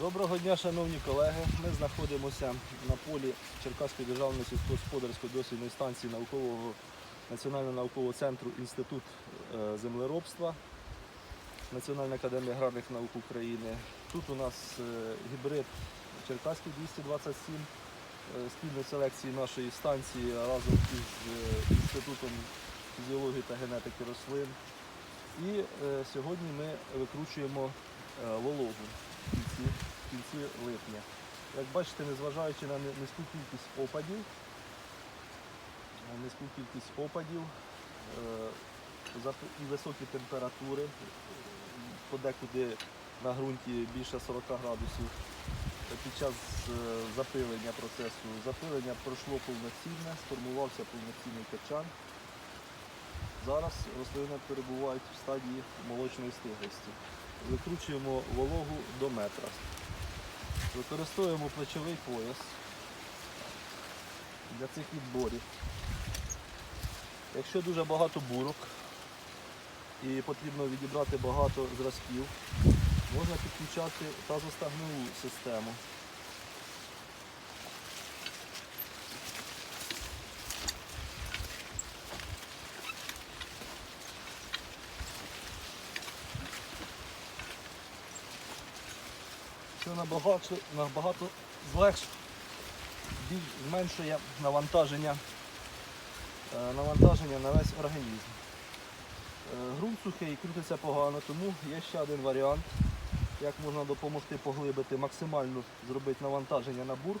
Доброго дня, шановні колеги. Ми знаходимося на полі Черкаської державної сільськогосподарської дослідної станції наукового Національного наукового центру Інститут е, землеробства Національної академії аграрних наук України. Тут у нас е, гібрид Черкаський 227 е, спільної селекції нашої станції разом із Інститутом фізіології та генетики рослин. І сьогодні ми викручуємо вологу в кінці, кінці липня. Як бачите, незважаючи на ни- низьку кількість опадів, низьку кількість опадів е, і високі температури, подекуди на ґрунті більше 40 градусів. Під час е, запилення процесу запилення пройшло повноцінне, сформувався повноцінний качан. Зараз рослини перебувають в стадії молочної стиглості. Викручуємо вологу до метра. Використовуємо плечовий пояс для цих відборів. Якщо дуже багато бурок і потрібно відібрати багато зразків, можна підключати тазостагнову систему. Це набагато, набагато злегш, більш зменшує навантаження, е, навантаження на весь організм. Е, Ґрунт сухий, крутиться погано, тому є ще один варіант, як можна допомогти поглибити, максимально зробити навантаження на бур.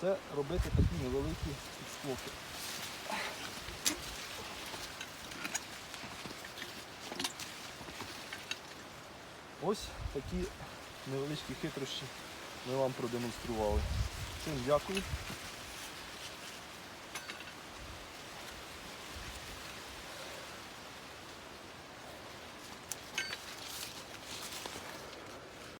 Це робити такі невеликі підскоки. Ось такі невеличкі хитрощі ми вам продемонстрували. Всім дякую.